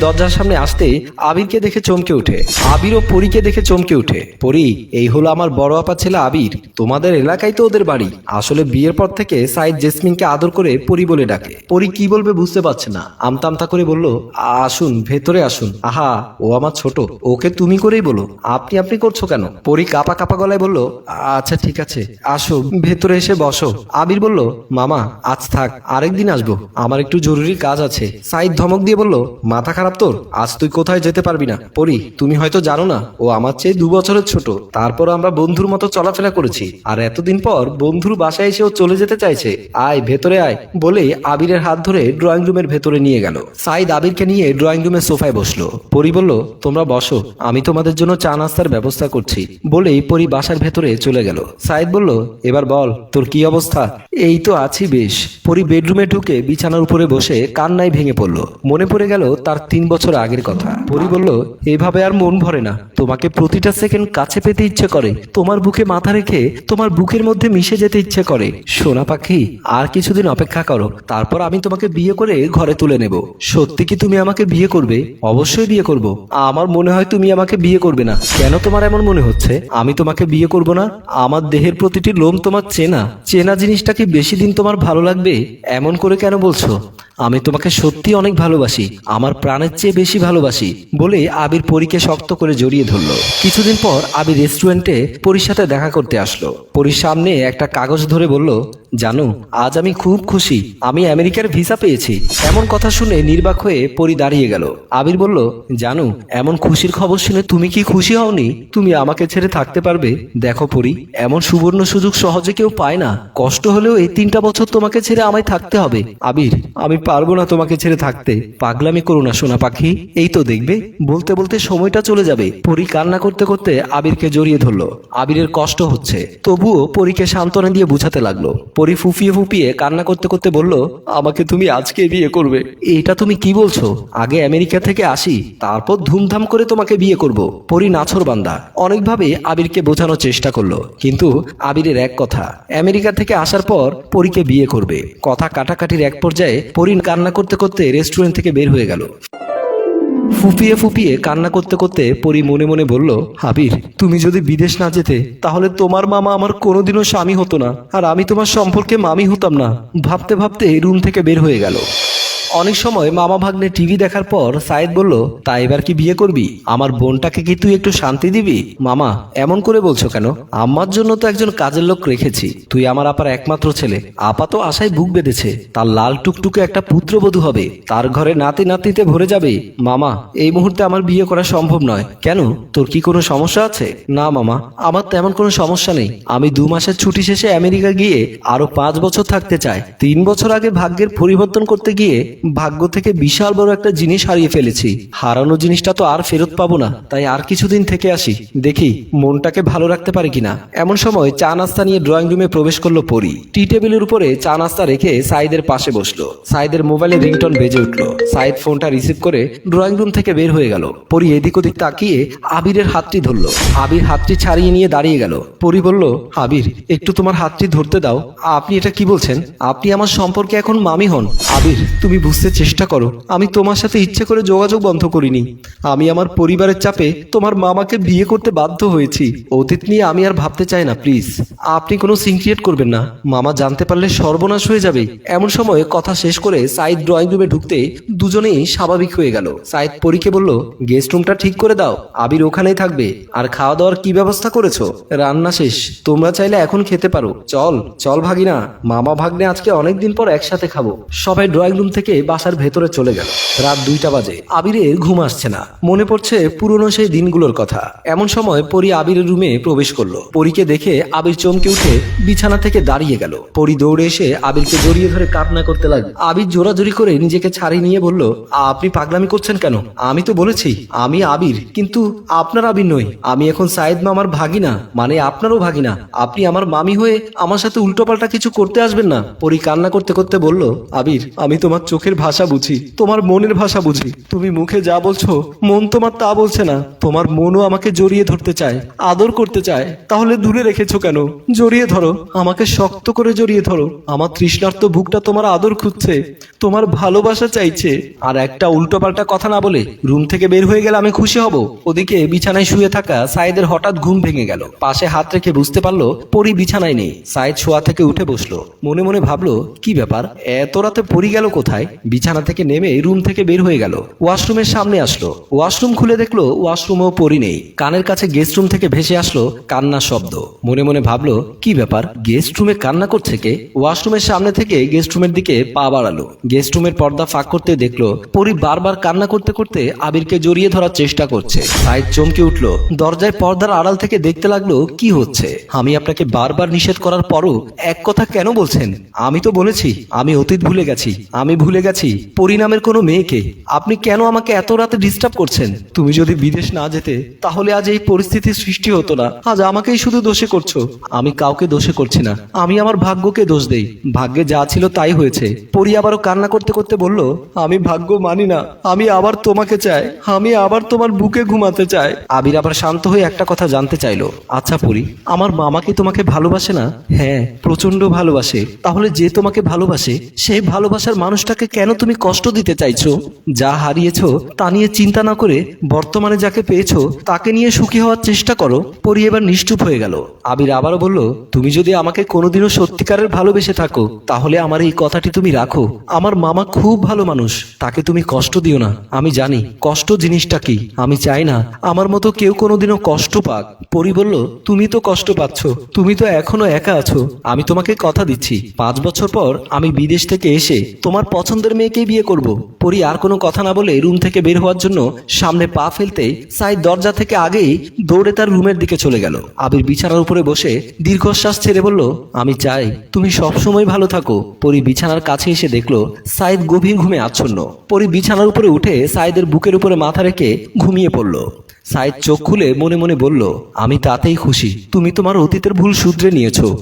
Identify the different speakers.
Speaker 1: দরজার সামনে আসতে আবিরকে দেখে চমকে উঠে। আবির ও পরীকে দেখে চমকে উঠে। পরি, এই হলো আমার বড় আপা ছেলে আবির। তোমাদের এলাকায় তো ওদের বাড়ি। আসলে বিয়ের পর থেকে সাইদ জেসমিনকে আদর করে পরি বলে ডাকে। পরি কি বলবে বুঝতে পারছে না। আমতা আমতা করে বলল, আসুন, ভেতরে আসুন। আহা, ও আমার ছোট। ওকে তুমি করেই বলো। আপনি আপনি করছ কেন? পরি কাপা কাপা গলায় বলল আচ্ছা ঠিক আছে। আসো, ভেতরে এসে বসো। আবির বলল, মামা, আজ থাক, আরেকদিন আসব। আমার একটু জরুরি কাজ আছে। সাইদ ধমক দিয়ে বলল, মাথা খারাপ তোর? আজ তুই কোথায় যেতে পারবি না? পরি, তুমি হয়তো জানো না, ও আমার চেয়ে দু বছরের ছোট। তারপর আমরা বন্ধুর মতো চলাফেরা করেছি। আর এতদিন পর বন্ধুর বাসায় এসে ও চলে যেতে চাইছে। আয়, ভেতরে আয়, বলে আবিরের হাত ধরে ড্রয়িং রুমের ভেতরে নিয়ে গেল। সাইদ আবিরকে নিয়ে ড্রয়িং রুমের সোফায় বসল। পরি বলল, তোমরা বসো, আমি তোমাদের জন্য চা নাস্তার ব্যবস্থা করছি। বলেই পরি বাসার ভেতরে চলে গেল। সাইদ বলল, এবার বল, তোর কি অবস্থা? এই তো আছি বেশ। পরি বেডরুমে ঢুকে বিছানার উপরে বসে কান্নায় ভেঙে পড়ল। মনে পড়ে গেল তার তিন বছর আগের কথা। পরি বলল, এভাবে আর মন ভরে না। তোমাকে প্রতিটা সেকেন্ড কাছে পেতে ইচ্ছে করে। তোমার বুকে মাথা রেখে তোমার বুকের মধ্যে মিশে যেতে ইচ্ছে করে। সোনা পাখি, আর কিছুদিন অপেক্ষা করো। তারপর আমি তোমাকে বিয়ে করে ঘরে তুলে নেব। সত্যি কি তুমি আমাকে বিয়ে করবে? অবশ্যই বিয়ে করব। আমার মনে হয় তুমি আমাকে বিয়ে করবে না। কেন তোমার এমন মনে হচ্ছে? আমি তোমাকে বিয়ে করব না? আমার দেহের প্রতিটি লোম তোমার চেনা। চেনা জিনিসটা কি বেশি দিন তোমার ভালো লাগবে? এমন করে কেন বলছো? আমি তোমাকে সত্যি অনেক ভালোবাসি। আমার প্রাণের চেয়ে বেশি ভালোবাসি বলে আবির পরীকে শক্ত করে জড়িয়ে ধরল। কিছুদিন পর আবির রেস্টুরেন্টে পরীর সাথে দেখা করতে আসলো। পরীর সামনে একটা কাগজ ধরে বলল জানো, আজ আমি খুব খুশি। আমি আমেরিকার ভিসা পেয়েছি। এমন কথা শুনে নির্বাক হয়ে পরি দাঁড়িয়ে গেল। আবির বলল, জানো, এমন খুশির খবর শুনে তুমি কি খুশি হওনি? তুমি আমাকে ছেড়ে থাকতে পারবে? দেখো পরি, এমন সুবর্ণ সুযোগ সহজে কেউ পায় না। কষ্ট হলেও এই তিনটা বছর তোমাকে ছেড়ে আমায় থাকতে হবে। আবির, আমি পারব না তোমাকে ছেড়ে থাকতে। পাগলামি করো না, সোনা পাখি। এই তো দেখবে, বলতে বলতে সময়টা চলে যাবে। পরি কান্না করতে করতে আবিরকে জড়িয়ে ধরলো। আবিরের কষ্ট হচ্ছে। তবুও পরীকে সান্ত্বনা দিয়ে বুঝাতে লাগল। পরি ফুপিয়ে ফুপিয়ে কান্না করতে করতে বলল, আমাকে তুমি আজকে বিয়ে করবে। এটা তুমি কি বলছো? আগে আমেরিকা থেকে আসি, তারপর ধুমধাম করে তোমাকে বিয়ে করব। পরি নাছর বান্দা। অনেকভাবে আবিরকে বোঝানোর চেষ্টা করল, কিন্তু আবিরের এক কথা, আমেরিকা থেকে আসার পর পরীকে বিয়ে করবে। কথা কাটাকাটির এক পর্যায়ে পরিন কান্না করতে করতে রেস্টুরেন্ট থেকে বের হয়ে গেল। ফুপিয়ে ফুপিয়ে কান্না করতে করতে পরি মনে মনে বলল, হাবির, তুমি যদি বিদেশ না যেতে, তাহলে তোমার মামা আমার কোনোদিনও স্বামী হতো না, আর আমি তোমার সম্পর্কে মামি হতাম না। ভাবতে ভাবতে রুম থেকে বের হয়ে গেল। অনেক সময় মামা ভাগ্নে টিভি দেখার পর সাইদ বলল, তা এবার কি বিয়ে করবি? আমার বোনটাকে কি তুই একটু শান্তি দিবি? মামা, এমন করে বলছো কেন? আমার জন্য তো একজন কাজের লোক রেখেছি। তুই আমার আপার একমাত্র ছেলে। আপা তো আশায় বুক বেঁধেছে। তার লাল টুকটুকে একটা পুত্রবধূ হবে। তার ঘরে নাতি নাতিতে ভরে যাবে। মামা, এই মুহূর্তে আমার বিয়ে করা সম্ভব নয়। কেন? তোর কি কোনো সমস্যা আছে? না, মামা, আমার তেমন কোনো সমস্যা নেই। আমি দু মাসের ছুটি শেষে আমেরিকা গিয়ে আরও পাঁচ বছর থাকতে চাই। তিন বছর আগে ভাগ্যের পরিবর্তন করতে গিয়ে ভাগ্য থেকে বিশাল বড় একটা জিনিস হারিয়ে ফেলেছি। হারানো জিনিসটা তো আর ফেরত পাবো না, তাই আর কিছুদিন থেকে আসি। দেখি, মনটাকে ভালো রাখতে পারি কিনা। এমন সময় চা নাস্তা নিয়ে ড্রয়িং রুমে প্রবেশ করল পরি। টি টেবিলের উপরে চা নাস্তা রেখে সাইদের পাশে বসল। সাইদের মোবাইলে রিংটন বেজে উঠল। সাইদ ফোনটা রিসিভ করে ড্রয়িং রুম থেকে বের হয়ে গেল। পরি এদিক ওদিক তাকিয়ে আবিরের হাতটি ধরলো। আবির হাতটি ছাড়িয়ে নিয়ে দাঁড়িয়ে গেল। পরি বলল, আবির, একটু তোমার হাতটি ধরতে দাও। আপনি এটা কি বলছেন? আপনি আমার সম্পর্কে এখন মামি হন। আবির, তুমি বুঝতে চেষ্টা করো। আমি তোমার সাথে ইচ্ছে করে যোগাযোগ বন্ধ করিনি। আমি আমার পরিবারের চাপে তোমার মামাকে বিয়ে করতে বাধ্য হয়েছি। অতীত নিয়ে আমি আর ভাবতে চাই না, প্লিজ। আপনি কোনো সিনক্রিয়েট করবেন না। মামা জানতে পারলে সর্বনাশ হয়ে যাবে। এমন সময় কথা শেষ করে সাইদ ড্রয়িং রুমে ঢুকতে দুজনেই স্বাভাবিক হয়ে গেল। সাইদ পরীকে বলল, গেস্ট রুমটা ঠিক করে দাও। আবির ওখানেই থাকবে। আর খাওয়া দাওয়ার কি ব্যবস্থা করেছ? রান্না শেষ। তোমরা চাইলে এখন খেতে পারো। চল চল ভাগিনা। মামা ভাগ্নে আজকে অনেকদিন পর একসাথে খাব। সবাই ড্রয়িং রুম থেকে বাসার ভেতরে চলে গেল। রাত দুইটা বাজে। আবিরের ঘুম আসছে না। মনে পড়ছে পুরনো সেই দিনগুলোর কথা। এমন সময় পরি আবিরের রুমে প্রবেশ করল। পরীকে দেখে আবির চমকে উঠে বিছানা থেকে দাঁড়িয়ে গেল। পরি দৌড়ে এসে আবিরকে জড়িয়ে ধরে কান্না করতে লাগল। আবির জোরাজোরি করে নিজেকে ছাড়িয়ে নিয়ে বলল, আপনি পাগলামি করছেন কেন? আমি তো বলেছি, আমি আবির। কিন্তু আপনার আবির নই। আমি এখন সাইদ মামার ভাগিনা। মানে আপনারও ভাগিনা। আপনি আমার মামি হয়ে আমার সাথে উল্টোপাল্টা কিছু করতে আসবেন না। পরি কান্না করতে করতে বলল, আবির, আমি তোমার চোখে চোখের ভাষা বুঝি, তোমার মনের ভাষা বুঝি। তুমি মুখে যা বলছো, মন তোমার তা বলছে না। তোমার মনও আমাকে জড়িয়ে ধরতে চায়, আদর করতে চায়। তাহলে দূরে রেখেছো কেন? জড়িয়ে ধরো, আমাকে শক্ত করে জড়িয়ে ধরো। আমার তৃষ্ণার্ত বুকটা তোমার আদর খুঁজছে, তোমার ভালোবাসা চাইছে। আর একটা উল্টোপাল্টা কথা না বলে, রুম থেকে বের হয়ে গেলে আমি খুশি হব। ওদিকে বিছানায় শুয়ে থাকা সাইদের হঠাৎ ঘুম ভেঙে গেল। পাশে হাত রেখে বুঝতে পারল, পরি বিছানায় নেই। সাইদ শোয়া থেকে উঠে বসল। মনে মনে ভাবলো, কি ব্যাপার? এত রাতে পরি গেল কোথায়? বিছানা থেকে নেমে রুম থেকে বের হয়ে গেল। ওয়াশরুমের সামনে আসলো। ওয়াশরুম খুলে দেখল ওয়াশরুমেও পরি নেই। কানের কাছে গেস্ট রুম থেকে ভেসে আসলো কান্নার শব্দ। মনে মনে ভাবলো, কি ব্যাপার? গেস্ট রুমে কান্না করছে কে? ওয়াশরুমের সামনে থেকে গেস্ট রুমের দিকে পা বাড়ালো। গেস্ট রুমের পর্দা ফাঁক করতে দেখল, পরি বারবার কান্না করতে করতে আবিরকে জড়িয়ে ধরার চেষ্টা করছে। সাইদ চমকে উঠল। দরজায় পর্দার আড়াল থেকে দেখতে লাগল, কি হচ্ছে? আমি আপনাকে বারবার নিষেধ করার পরও এক কথা কেন বলছেন? আমি তো বলেছি, আমি অতীত ভুলে গেছি। আমি ভুলে গেছি পরিণামের কোনো মেয়েকে। আপনি কেন আমাকে এত রাতে ডিস্টার্ব করছেন? তুমি যদি বিদেশ না যেতে, তাহলে আজ এই পরিস্থিতির সৃষ্টি হতো না। আজ আমাকেই শুধু দোষে করছ। আমি কাউকে দোষে করছি না। আমি আমার ভাগ্যকে দোষ দেই। ভাগ্যে যা ছিল তাই হয়েছে। পরি আবারও কান্না করতে করতে বলল, আমি ভাগ্য মানি না। আমি আবার তোমাকে চাই। আমি আবার তোমার বুকে ঘুমাতে চাই। আবির আবার শান্ত হয়ে একটা কথা জানতে চাইলো। আচ্ছা পরি, আমার মামা কি তোমাকে ভালোবাসে না? হ্যাঁ প্রচণ্ড ভালোবাসে। তাহলে যে তোমাকে ভালোবাসে সেই ভালোবাসার মানুষটাকে কেন তুমি কষ্ট দিতে চাইছো? যা হারিয়েছ, তা নিয়ে চিন্তা না করে বর্তমানে যাকে পেয়েছ, তাকে নিয়ে সুখী হওয়ার চেষ্টা করো। পরি এবার নিশ্চুপ হয়ে গেল। আবির আবারও বলল, তুমি যদি আমাকে কোনোদিনও সত্যিকারের ভালোবেসে থাকো, তাহলে আমার এই কথাটি তুমি রাখো। আমার মামা খুব ভালো মানুষ, তাকে তুমি কষ্ট দিও না। আমি জানি, কষ্ট জিনিসটা কি? আমি চাই না, আমার মতো কেউ কোনোদিনও কষ্ট পাক। পরি বলল, তুমি তো কষ্ট পাচ্ছ, তুমি তো এখনও একা আছো। আমি তোমাকে কথা দিচ্ছি। পাঁচ বছর পর আমি বিদেশ থেকে এসে তোমার পছন্দের মেয়েকেই বিয়ে করব। পরি আর কোনো কথা না বলে রুম থেকে বের হওয়ার জন্য সামনে পা ফেলতে সাই দরজা থেকে আগেই দৌড়ে তার রুমের দিকে চলে গেল। আবির বিছানার উপরে বসে দীর্ঘশ্বাস ছেড়ে বলল, আমি চাই তুমি সবসময় ভালো থাকো। পরি বিছানার কাছে এসে দেখল, সাইদ গভীর ঘুমে আচ্ছন্ন। পরি বিছানার উপরে উঠে সাইদের বুকের উপরে মাথা রেখে ঘুমিয়ে পড়ল। সাইদ চোখ খুলে মনে মনে বলল, আমি তাতেই খুশি। তুমি তোমার অতীতের ভুল শুধরে নিয়েছো।